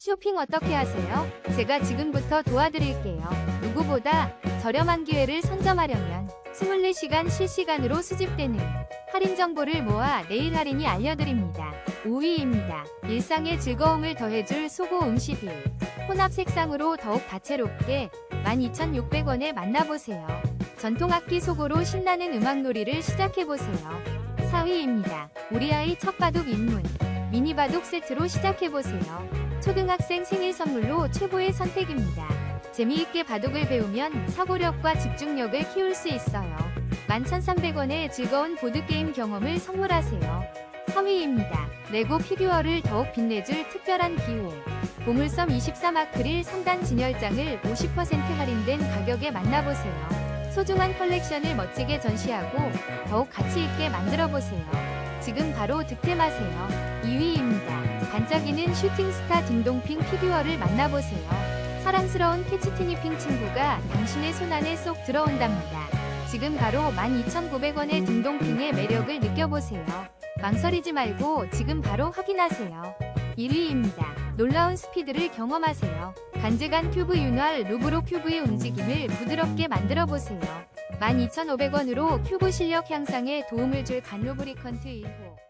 쇼핑 어떻게 하세요? 제가 지금부터 도와드릴게요. 누구보다 저렴한 기회를 선점하려면 24시간 실시간으로 수집되는 할인 정보를 모아 내일 할인이 알려드립니다. 5위입니다. 일상의 즐거움을 더해줄 소고 음식일. 혼합 색상으로 더욱 다채롭게 12,600원에 만나보세요. 전통악기 소고로 신나는 음악놀이를 시작해보세요. 4위입니다. 우리 아이 첫 바둑 입문. 미니 바둑 세트로 시작해보세요. 초등학생 생일 선물로 최고의 선택입니다. 재미있게 바둑을 배우면 사고력과 집중력을 키울 수 있어요. 11,300원의 즐거운 보드게임 경험을 선물하세요. 3위입니다. 레고 피규어를 더욱 빛내줄 특별한 기회. 보물섬 23 아크릴 3단 진열장을 50% 할인된 가격에 만나보세요. 소중한 컬렉션을 멋지게 전시하고 더욱 가치 있게 만들어보세요. 지금 바로 득템하세요. 2위입니다. 반짝이는 슈팅스타 딩동핑 피규어를 만나보세요. 사랑스러운 캐치티니핑 친구가 당신의 손안에 쏙 들어온답니다. 지금 바로 12,900원의 딩동핑의 매력을 느껴보세요. 망설이지 말고 지금 바로 확인하세요. 1위입니다. 놀라운 스피드를 경험하세요. 간직한 큐브 윤활 루브로 큐브의 움직임을 부드럽게 만들어 보세요. 12,500원으로 큐브 실력 향상에 도움을 줄 간루브리컨트 1호.